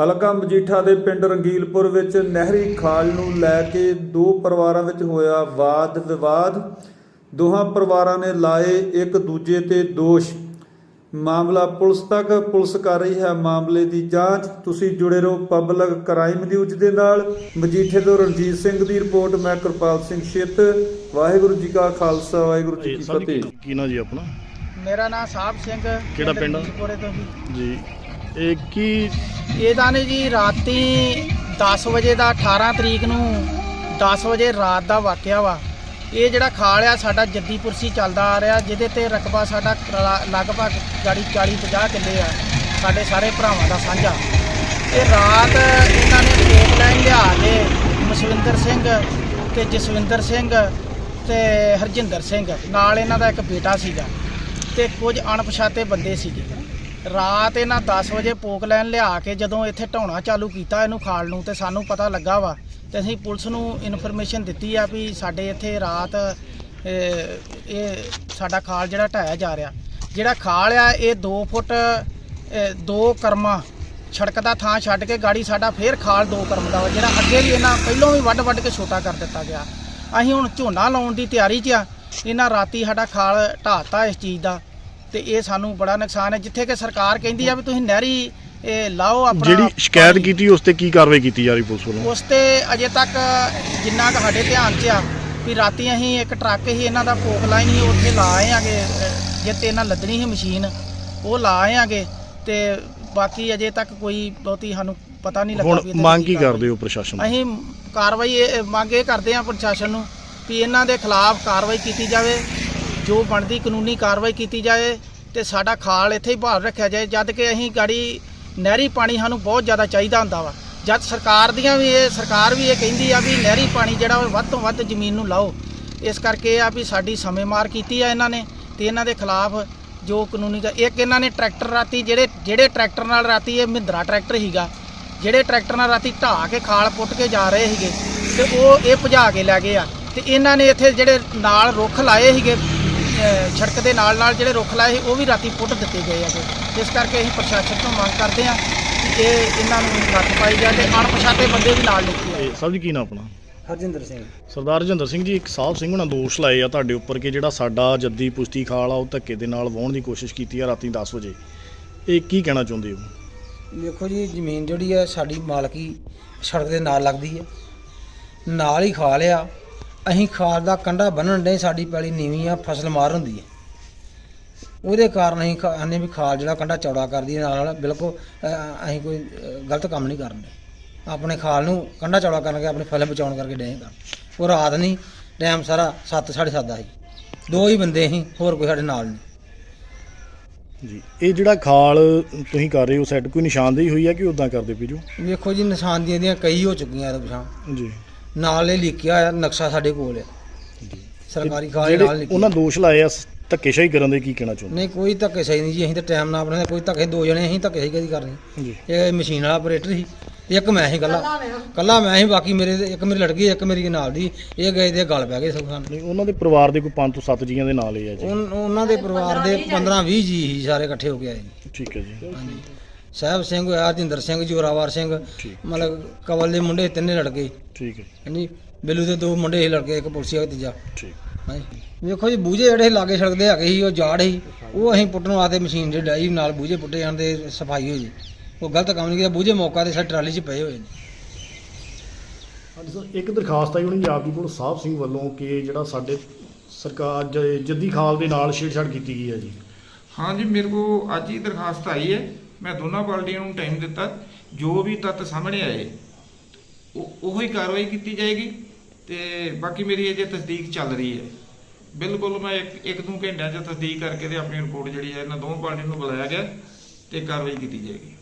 ਹਲਕਾ ਮਜੀਠਾ ਦੇ ਪਿੰਡ ਰੰਗੀਲਪੁਰ ਵਿੱਚ ਨਹਿਰੀ ਖਾਲ ਨੂੰ ਲੈ ਕੇ ਦੋ ਪਰਿਵਾਰਾਂ ਵਿੱਚ ਹੋਇਆ ਵਾਦ ਵਿਵਾਦ। ਦੋਹਾਂ ਪਰਿਵਾਰਾਂ ਨੇ ਲਾਏ ਇੱਕ ਦੂਜੇ ਤੇ ਦੋਸ਼। ਮਾਮਲਾ ਪੁਲਿਸ ਤੱਕ ਪੁਲਿਸ ਕਰ ਰਹੀ ਹੈ ਮਾਮਲੇ ਦੀ ਜਾਂਚ। ਤੁਸੀਂ ਜੁੜੇ ਰਹੋ ਪਬਲਿਕ ਕ੍ਰਾਈਮ ਨਿਊਜ਼ ਦੇ ਨਾਲ। ਮਜੀਠੇ ਤੋਂ ਰਣਜੀਤ ਸਿੰਘ ਦੀ ਰਿਪੋਰਟ ਮੈਂ ਕਿਰਪਾਲ ਸਿੰਘ ਛਿੱਤ। ਵਾਹਿਗੁਰੂ ਜੀ ਕਾ ਖਾਲਸਾ ਵਾਹਿਗੁਰੂ ਜੀ ਕੀ ਫਤਿਹ। ਕੀ ਨਾਂ ਜੀ ਆਪਣਾ? ਮੇਰਾ ਨਾਮ ਸਾਹਿਬ ਸਿੰਘ। ਕਿਹੜਾ ਪਿੰਡ? ਕੋਰੇ ਤੋਂ ਜੀ। ਜੀ। ਇਹ ਕੀ? ਇਹਦਾ ਨੇ ਜੀ, ਰਾਤੀ 10 ਵਜੇ ਦਾ 18 ਤਰੀਕ ਨੂੰ 10 ਵਜੇ ਰਾਤ ਦਾ ਵਾਕਿਆ ਵਾ। ਇਹ ਜਿਹੜਾ ਖਾਲ ਆ, ਸਾਡਾ ਜੱਦੀਪੁਰਸੀ ਚੱਲਦਾ ਆ ਰਿਹਾ, ਜਿਹਦੇ ਤੇ ਰਕਬਾ ਸਾਡਾ ਕਰਾ- ਲਗਭਗ ਗਾੜੀ 40 50 ਕਿੱਲੇ ਆ, ਸਾਡੇ ਸਾਰੇ ਭਰਾਵਾਂ ਦਾ ਸਾਂਝਾ। ਇਹ ਰਾਤ ਇਹਨਾਂ ਨੇ ਕੋਕ ਲਾਈਨ ਲਿਆ ਕੇ ਮਸ਼ਵਿੰਦਰ ਸਿੰਘ ਤੇ ਜਸਵਿੰਦਰ ਸਿੰਘ ਤੇ ਹਰਜਿੰਦਰ ਸਿੰਘ, ਨਾਲ ਇਹਨਾਂ ਦਾ ਇੱਕ ਬੇਟਾ ਸੀਗਾ ਤੇ ਕੁਝ ਅਣਪਛਾਤੇ ਬੰਦੇ ਸੀਗੇ। ਰਾਤ ਇਹਨਾਂ 10 ਵਜੇ ਪੋਕ ਲੈਣ ਲਿਆ ਕੇ ਜਦੋਂ ਇੱਥੇ ਢਾਉਣਾ ਚਾਲੂ ਕੀਤਾ ਇਹਨੂੰ ਖਾਲ ਨੂੰ ਤੇ ਸਾਨੂੰ ਪਤਾ ਲੱਗਾ ਵਾ ਤੇ ਅਸੀਂ ਪੁਲਿਸ ਨੂੰ ਇਨਫੋਰਮੇਸ਼ਨ ਦਿੱਤੀ ਆ ਵੀ ਸਾਡੇ ਇੱਥੇ ਰਾਤ ਇਹ ਸਾਡਾ ਖਾਲ ਜਿਹੜਾ ਢਾਇਆ ਜਾ ਰਿਹਾ। ਜਿਹੜਾ ਖਾਲ ਆ, ਇਹ 2 ਫੁੱਟ 2 ਕਰਮਾ ਸੜਕ ਦਾ ਥਾਂ ਛੱਡ ਕੇ ਗਾੜੀ ਸਾਡਾ ਫੇਰ ਖਾਲ 2 ਕਰਮ ਦਾ ਵਾ, ਜਿਹੜਾ ਅੱਗੇ ਵੀ ਇਹਨਾਂ ਪਹਿਲੋਂ ਵੀ ਵੱਡ ਵੱਡ ਕੇ ਛੋਟਾ ਕਰ ਦਿੱਤਾ ਗਿਆ। ਅਸੀਂ ਹੁਣ ਝੋਨਾ ਲਾਉਣ ਦੀ ਤਿਆਰੀ 'ਚ ਆ। ਇਹਨਾਂ ਰਾਤੀ ਸਾਡਾ ਖਾਲ ਢਾਤਾ ਇਸ ਚੀਜ਼ ਦਾ। ਤੇ ਇਹ ਸਾਨੂੰ ਬੜਾ ਨੁਕਸਾਨ ਹੈ ਜਿੱਥੇ ਕਿ ਸਰਕਾਰ ਕਹਿੰਦੀ ਆ ਵੀ ਤੁਸੀਂ ਨਹਿਰੀ ਇਹ ਲਾਓ ਆਪਣਾ ਜਿਹੜੀ ਸ਼ਿਕਾਇਤ। ਕੀਤੀ ਉਸ ਤੇ ਕੀ ਕਾਰਵਾਈ ਕੀਤੀ ਜਾ ਰਹੀ ਪੁਲਿਸ ਵੱਲੋਂ ਉਸ ਤੇ ਅਜੇ ਤੱਕ ਜਿੰਨਾ ਕੁ ਸਾਡੇ ਧਿਆਨ 'ਚ ਆ ਵੀ ਰਾਤੀ ਅਸੀਂ ਇੱਕ ਟਰੱਕ ਹੀ ਇਹਨਾਂ ਦਾ ਕੋਕ ਲਾਈਨ ਹੀ ਉੱਥੇ ਲਾ ਆਏ ਆਗੇ ਜਿੱਤੇ ਇਹਨਾਂ ਲੱਦਣੀ ਸੀ ਮਸ਼ੀਨ ਉਹ ਲਾ ਆਏ ਆਗੇ ਤੇ ਬਾਕੀ ਅਜੇ ਤੱਕ ਕੋਈ ਬਹੁਤੀ ਸਾਨੂੰ ਪਤਾ ਨਹੀਂ ਲੱਗਾ ਹੁਣ ਮੰਗ ਕੀ ਕਰਦੇ ਹੋ ਪ੍ਰਸ਼ਾਸਨ? ਅਸੀਂ ਕਾਰਵਾਈ ਮੰਗ ਇਹ ਕਰਦੇ ਹਾਂ ਪ੍ਰਸ਼ਾਸਨ ਨੂੰ ਵੀ ਇਹਨਾਂ ਦੇ ਖਿਲਾਫ ਕਾਰਵਾਈ ਕੀਤੀ ਜਾਵੇ ਜੋ ਬਣਦੀ ਕਾਨੂੰਨੀ ਕਾਰਵਾਈ ਕੀਤੀ ਜਾਏ ਤੇ ਸਾਡਾ ਖਾਲ ਇੱਥੇ ਹੀ ਬਹਾਲ ਰੱਖਿਆ ਜਾਏ, ਜਦ ਕਿ ਅਸੀਂ ਗਾੜੀ ਨਹਿਰੀ ਪਾਣੀ ਸਾਨੂੰ ਬਹੁਤ ਜ਼ਿਆਦਾ ਚਾਹੀਦਾ ਹੁੰਦਾ ਵਾ। ਜਦ ਸਰਕਾਰ ਦੀਆਂ ਵੀ ਇਹ, ਸਰਕਾਰ ਵੀ ਇਹ ਕਹਿੰਦੀ ਆ ਵੀ ਨਹਿਰੀ ਪਾਣੀ ਜਿਹੜਾ ਉਹ ਵੱਧ ਤੋਂ ਵੱਧ ਜ਼ਮੀਨ ਨੂੰ ਲਾਓ। ਇਸ ਕਰਕੇ ਇਹ ਆ ਵੀ ਸਾਡੀ ਸਮੇਂ ਮਾਰ ਕੀਤੀ ਆ ਇਹਨਾਂ ਨੇ ਤੇ ਇਹਨਾਂ ਦੇ ਖਿਲਾਫ ਜੋ ਕਾਨੂੰਨੀ ਇੱਕ ਇਹਨਾਂ ਨੇ ਟਰੈਕਟਰ ਰਾਤੀ ਜਿਹੜੇ ਜਿਹੜੇ ਟਰੈਕਟਰ ਨਾਲ ਰਾਤੀ ਇਹ ਮਹਿੰਦਰਾ ਟਰੈਕਟਰ ਹੀਗਾ ਜਿਹੜੇ ਟਰੈਕਟਰ ਨਾਲ ਰਾਤੀ ਢਾਹ ਕੇ ਖਾਲ ਪੁੱਟ ਕੇ ਜਾ ਰਹੇ ਸੀਗੇ ਤੇ ਉਹ ਇਹ ਭਜਾ ਕੇ ਲੈ ਗਏ ਆ। ਤੇ ਇਹਨਾਂ ਨੇ ਇੱਥੇ ਜਿਹੜੇ ਨਾਲ ਰੁੱਖ ਲਾਏ ਸੀਗੇ ਸੜਕ ਦੇ ਨਾਲ ਨਾਲ ਜਿਹੜੇ ਰੁੱਖ ਲਾਏ ਸੀ ਉਹ ਵੀ ਰਾਤੀ ਪੁੱਟ ਦਿੱਤੇ ਗਏ ਆ ਇਸ ਕਰਕੇ ਅਸੀਂ ਪ੍ਰਸ਼ਾਸਨ ਤੋਂ ਮੰਗ ਕਰਦੇ ਆ ਕਿ ਇਹ ਇਹਨਾਂ ਨੂੰ ਨੱਥ ਪਾਈ ਜਾਏ ਤੇ ਅਣਪਛਾਤੇ ਬੰਦੇ ਵੀ ਨਾਲ ਲਿਖੇ ਆ ਇਹ ਸਭ ਜੀ ਕੀ ਨਾਂ ਆਪਣਾ? ਹਰਜਿੰਦਰ ਸਿੰਘ। ਸਰਦਾਰ ਰਜਿੰਦਰ ਸਿੰਘ ਜੀ ਇੱਕ ਸਾਹਿਬ ਸਿੰਘ ਹੁਣਾਂ ਦੋਸ਼ ਲਾਏ ਆ ਤੁਹਾਡੇ ਉੱਪਰ ਕਿ ਜਿਹੜਾ ਸਾਡਾ ਜੱਦੀ ਪੁਸ਼ਤੀ ਖਾਲ ਆ ਉਹ ਧੱਕੇ ਦੇ ਨਾਲ ਵਾਹੁਣ ਦੀ ਕੋਸ਼ਿਸ਼ ਕੀਤੀ ਆ ਰਾਤੀ 10 ਵਜੇ। ਇਹ ਕੀ ਕਹਿਣਾ ਚਾਹੁੰਦੇ ਹੋ? ਵੇਖੋ ਜੀ ਜ਼ਮੀਨ ਜਿਹੜੀ ਹੈ ਸਾਡੀ ਮਾਲਕੀ ਸੜਕ ਦੇ ਨਾਲ ਲੱਗਦੀ ਹੈ ਨਾਲ ਹੀ ਖਾਲ ਆ। ਅਸੀਂ ਖਾਲ ਦਾ ਕੰਡਾ ਬੰਨਣ ਦੇ ਸਾਡੀ ਪੈਲੀ ਨੀਵੀਂ ਆ ਫਸਲ ਮਾਰ ਹੁੰਦੀ ਹੈ। ਉਹਦੇ ਕਾਰਨ ਅਸੀਂ ਖਾ- ਆਨੇ ਵੀ ਖਾਲ ਜਿਹੜਾ ਕੰਡਾ ਚੌੜਾ ਕਰਦੀ ਹੈ ਨਾਲ ਨਾਲ ਬਿਲਕੁਲ ਅ, ਅਸੀਂ ਕੋਈ ਅ, ਗਲਤ ਕੰਮ ਨਹੀਂ ਕਰਦੇ ਆਪਣੇ ਖਾਲ ਨੂੰ ਕੰਡਾ ਚੌੜਾ ਕਰਕੇ ਆਪਣੀ ਫਸਲ ਬਚਾਉਣ ਕਰਕੇ ਡੇ ਕਰ ਉਹ ਰਾਤ ਨਹੀਂ ਟਾਈਮ ਸਾਰਾ 7 7:30 ਦਾ ਸੀ। ਦੋ ਹੀ ਬੰਦੇ ਸੀ ਹੋਰ ਕੋਈ ਸਾਡੇ ਨਾਲ ਨਹੀਂ। ਜੀ ਇਹ ਜਿਹੜਾ ਖਾਲ ਤੁਸੀਂ ਕਰ ਰਹੇ ਹੋ ਸੈੱਟ ਕੋਈ ਨਿਸ਼ਾਨਦੇਹੀ ਹੋਈ ਆ ਕਿ ਉਦਾਂ ਕਰਦੇ ਪਏ ਜੋ ਵੇਖੋ ਜੀ ਨਿਸ਼ਾਨ ਦੀਆਂ ਦੀਆਂ ਕਈ ਹੋ ਚੁੱਕੀਆਂ ਇਹਦੇ ਪਿਛਾਂ। ਜੀ। ਨਾਲ ਇਹ ਲਿਖਿਆ ਹੋਇਆ ਨਕਸ਼ਾ ਸਾਡੇ ਕੋਲ ਹੈ ਸਰਕਾਰੀ ਖਾਲ ਜਿਹੜੇ ਨਾਲ ਲਿਖਿਆ। ਉਹਨਾਂ ਦੋਸ਼ ਲਾਏ ਆ ਸ- ਧੱਕੇਸ਼ਾਹੀ ਕਰਨ ਦੇ ਕੀ ਕਹਿਣਾ ਚਾਹੁੰਦੇ? ਨਹੀਂ ਕੋਈ ਧੱਕੇ ਸਹੀ ਨਹੀਂ ਜੀ ਅਸੀਂ ਤਾਂ ਟਾਈਮ ਨਾਲ ਆਪਣੇ ਕੋਈ ਧੱਕੇ ਦੋ ਜਣੇ ਅਸੀਂ ਧੱਕੇ ਸਹੀ ਕਦੀ ਕਰਨੀ। ਜੀ ਇਹ ਮਸ਼ੀਨ ਵਾਲਾ ਆਪਰੇਟਰ ਸੀ ਇੱਕ ਮੈਂ ਸੀ ਕੱਲਾ। ਕੱਲਾ ਮੈਂ ਸੀ ਬਾਕੀ ਮੇਰੇ ਤੇ- ਇੱਕ ਮੇਰੀ ਲੜਕੀ ਇੱਕ ਮੇਰੀ ਨਾਲ ਦੀ ਇਹ ਗਏ ਦੇ ਗਲ ਪੈ ਗਏ ਸਭ ਸਾਨੂੰ। ਨਹੀਂ ਉਹਨਾਂ ਦੇ ਪਰਿਵਾਰ ਦੇ ਕੋਈ 5 ਤੋਂ 7 ਜੀਆਂ ਦੇ ਨਾਲ ਹੀ ਆ ਜੀ? ਉਹਨਾਂ ਦੇ ਪਰਿਵਾਰ ਦੇ 15 20 ਜੀ ਸੀ ਸਾਰੇ ਇਕੱਠੇ ਹੋ ਕੇ ਆਏ ਜੀ। ਠੀਕ ਹੈ ਜੀ। ਹਾਂਜੀ। ਸਾਹਿਬ ਸਿੰਘ ਹੋਇਆ ਹਰਜਿੰਦਰ ਸਿੰਘ ਜੋਰਾਵਰ ਸਿੰਘ। ਮਤਲਬ ਕਵਲ ਦੇ ਮੁੰਡੇ ਤਿੰਨੇ ਲੜਕੇ। ਠੀਕ ਹੈ। ਹਾਂਜੀ ਬਿੱਲੂ ਦੇ ਦੋ ਮੁੰਡੇ ਸੀ ਲੜਕੇ ਇੱਕ ਪੁਲਸੀਆ ਤੀਜਾ ਠੀਕ। ਹਾਂਜੀ। ਵੇਖੋ ਜੀ ਬੂਝੇ ਜਿਹੜੇ ਲਾਗੇ ਛੜਕਦੇ ਹੈਗੇ ਸੀ ਉਹ ਜਾੜ ਸੀ। ਉਹ ਅਸੀਂ ਪੁੱਟਣ ਵਾਸਤੇ ਮਸ਼ੀਨ ਜਿਹੜੀ ਡਾਈ ਨਾਲ ਬੂਝੇ ਪੁੱਟੇ ਜਾਂਦੇ ਸਫ਼ਾਈ ਹੋ ਜੀ ਉਹ ਗਲਤ ਕੰਮ ਨਹੀਂ ਕੀਤਾ ਬੂਝੇ ਮੌਕਾ ਤੇ ਸਾਡੀ ਟਰਾਲੀ 'ਚ ਪਏ ਹੋਏ ਨੇ। ਹਾਂਜੀ ਸਰ ਇੱਕ ਦਰਖਾਸਤ ਆਈ ਹੋਣੀ ਆਪ ਜੀ ਕੋਲ ਸਾਹਿਬ ਸਿੰਘ ਵੱਲੋਂ ਕਿ ਜਿਹੜਾ ਸਾਡੇ ਸਰਕਾਰ ਜੱਦੀ ਖਾਲ ਦੇ ਨਾਲ ਛੇੜਛਾੜ ਕੀਤੀ ਗਈ ਹੈ ਜੀ। ਹਾਂ ਜੀ ਮੇਰੇ ਕੋ ਅੱਜ ਹੀ ਦਰਖਾਸਤ ਆਈ ਹੈ। ਮੈਂ ਦੋਨਾਂ ਪਾਰਟੀਆਂ ਨੂੰ ਟਾਈਮ ਦਿੱਤਾ, ਜੋ ਵੀ ਤੱਤ ਸਾਹਮਣੇ ਆਏ, ਉਹ, ਉਹੀ ਕਾਰਵਾਈ ਕੀਤੀ ਜਾਏਗੀ ਤੇ ਬਾਕੀ ਮੇਰੀ ਅਜੇ ਤਸਦੀਕ ਚੱਲ ਰਹੀ ਹੈ। ਬਿਲਕੁਲ ਮੈਂ ਇੱਕ ਇੱਕ ਦੋ ਘੰਟਿਆਂ 'ਚ ਤਸਦੀਕ ਕਰਕੇ ਤੇ ਆਪਣੀ ਰਿਪੋਰਟ ਜਿਹੜੀ ਹੈ ਇਹਨਾਂ ਦੋਵਾਂ ਪਾਰਟੀਆਂ ਨੂੰ ਬੁਲਾਇਆ ਗਿਆ ਤੇ ਕਾਰਵਾਈ ਕੀਤੀ ਜਾਏਗੀ।